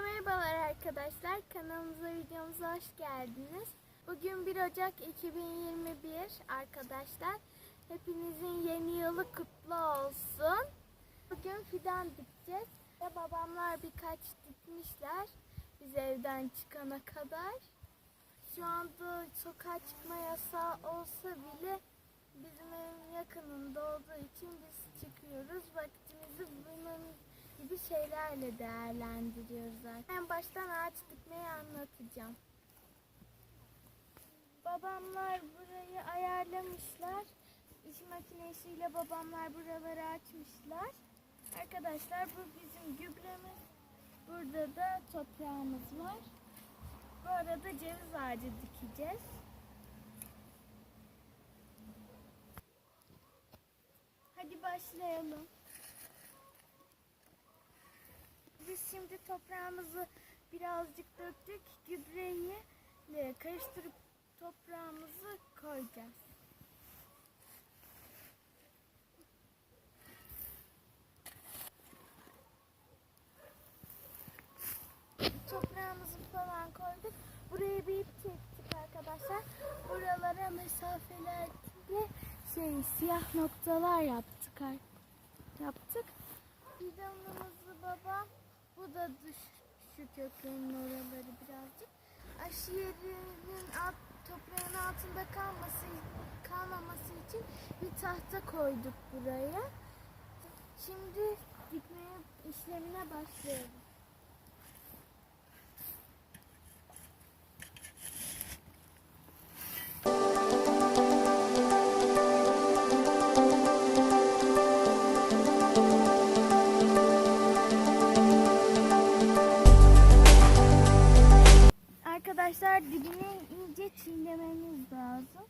merhabalar arkadaşlar. Kanalımıza videomuza hoş geldiniz. Bugün 1 Ocak 2021 arkadaşlar. Hepinizin yeni yılı kutlu olsun. Bugün fidan dikeceğiz. Ve babamlar birkaç dikmişler. Biz evden çıkana kadar. Şu anda sokağa çıkma yasağı olsa bile bizim evin yakınında olduğu için biz çıkıyoruz. Vaktimizi bunun gibi şeylerle değerlendiriyoruz. artık. En baştan ağaç dikmeyi anlatacağım. Babamlar burayı ayarlamışlar. İş makinesiyle babamlar buraları açmışlar. Arkadaşlar bu bizim gübremiz. Burada da toprağımız var. Bu arada ceviz ağacı dikeceğiz. Hadi başlayalım. Biz şimdi toprağımızı birazcık döktük. Gübreyi ile karıştırıp toprağımızı koyacağız. Toprağımızı falan koyduk. Buraya bir ip çektik arkadaşlar. Buralara mesafelerde şey siyah noktalar yaptık. Yaptık. Baba bu da dış şu köklerin oraları birazcık. Aşı yerinin alt, toprağın altında kalması kalmaması için bir tahta koyduk buraya. Şimdi dikmeye işlemine başlayalım. İyice çiğnememiz lazım.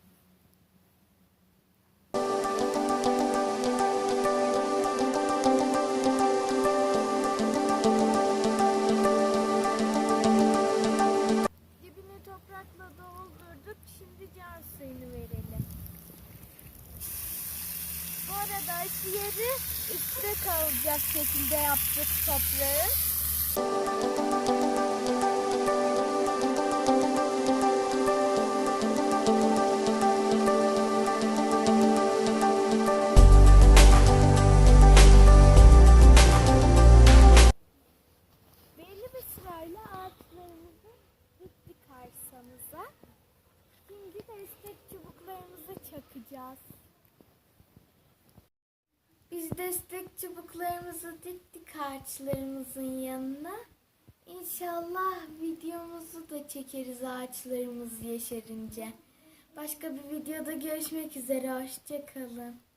Dibini toprakla doldurduk. Şimdi can suyunu verelim. Bu arada aşı yeri üstte kalacak şekilde yaptık toprağı. Şimdi destek çubuklarımızı çakacağız. Biz destek çubuklarımızı diktik ağaçlarımızın yanına. İnşallah videomuzu da çekeriz ağaçlarımız yeşerince. Başka bir videoda görüşmek üzere. Hoşçakalın.